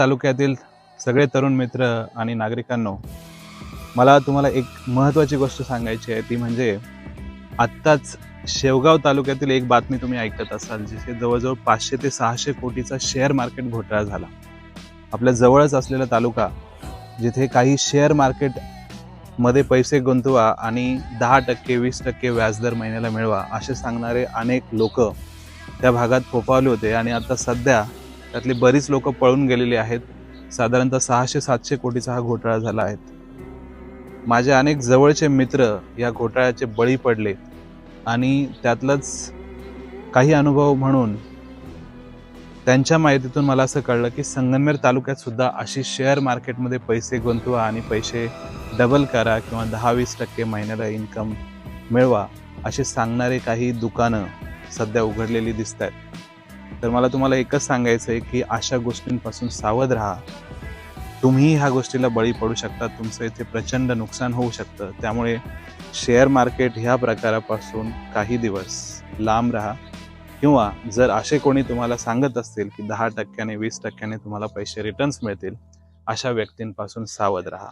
तालुक्यातील सगळे तरुण मित्र आणि नागरिकांनो मला तुम्हाला एक महत्त्वाची गोष्ट सांगायची आहे. ती म्हणजे आत्ताच शेवगाव तालुक्यातील एक बातमी तुम्ही ऐकत असाल जिथे जवळजवळ पाचशे ते सहाशे कोटीचा शेअर मार्केट घोटाळा झाला. आपल्या जवळच असलेला तालुका जिथे काही शेअर मार्केटमध्ये पैसे गुंतवा आणि दहा टक्के वीस टक्के व्याजदर महिन्याला मिळवा असे सांगणारे अनेक लोक त्या भागात फोफावले होते. आणि आता सध्या त्यातली बरीच लोक पळून गेलेली आहेत. साधारणतः सहाशे सातशे कोटीचा हा घोटाळा झाला आहे. माझे अनेक जवळचे मित्र या घोटाळ्याचे बळी पडले आणि त्यातलंच काही अनुभव म्हणून त्यांच्या माहितीतून मला असं कळलं की संगमनेर तालुक्यात सुद्धा अशी शेअर मार्केटमध्ये पैसे गुंतवा आणि पैसे डबल करा किंवा दहा वीस टक्के महिन्याला इन्कम मिळवा असे सांगणारे काही दुकानं सध्या उघडलेली दिसत आहेत तर मला तुम्हाला एकच सांगायचं आहे की अशा गोष्टींपासून सावध राहा. तुम्ही ह्या गोष्टीला बळी पडू शकता तुमचं इथे प्रचंड नुकसान होऊ शकतं. त्यामुळे शेअर मार्केट ह्या प्रकारापासून काही दिवस लांब राहा. किंवा जर असे कोणी तुम्हाला सांगत असतील की दहा टक्क्याने वीस टक्क्याने तुम्हाला पैसे रिटर्न्स मिळतील अशा व्यक्तींपासून सावध राहा.